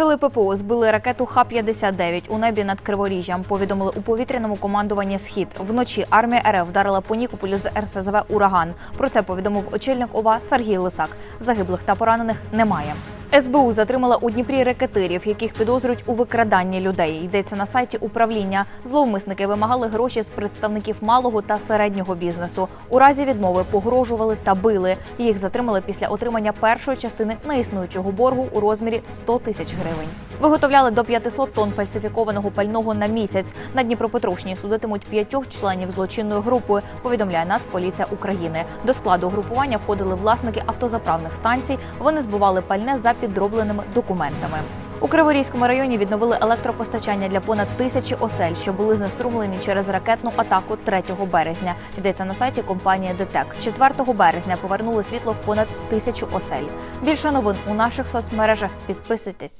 Сили ППО збили ракету Х-59 у небі над Криворіжжям. Повідомили у повітряному командуванні Схід. Вночі армія РФ вдарила по Нікополю з РСЗВ Ураган. Про це повідомив очільник ОВА Сергій Лисак. Загиблих та поранених немає. СБУ затримала у Дніпрі рекетирів, яких підозрюють у викраданні людей. Йдеться на сайті управління. Зловмисники вимагали гроші з представників малого та середнього бізнесу. У разі відмови погрожували та били. Їх затримали після отримання першої частини неіснуючого боргу у розмірі 100 тисяч гривень. Виготовляли до 500 тонн фальсифікованого пального на місяць. На Дніпропетровщині судитимуть п'ятьох членів злочинної групи. Повідомляє Нацполіція України. До складу групування входили власники автозаправних станцій. Вони збували пальне за підробленими документами. У Криворізькому районі відновили електропостачання для понад тисячі осель, що були знеструмлені через ракетну атаку 3 березня. Йдеться на сайті компанії ДТЕК. 4 березня повернули світло в понад тисячу осель. Більше новин у наших соцмережах. Підписуйтесь.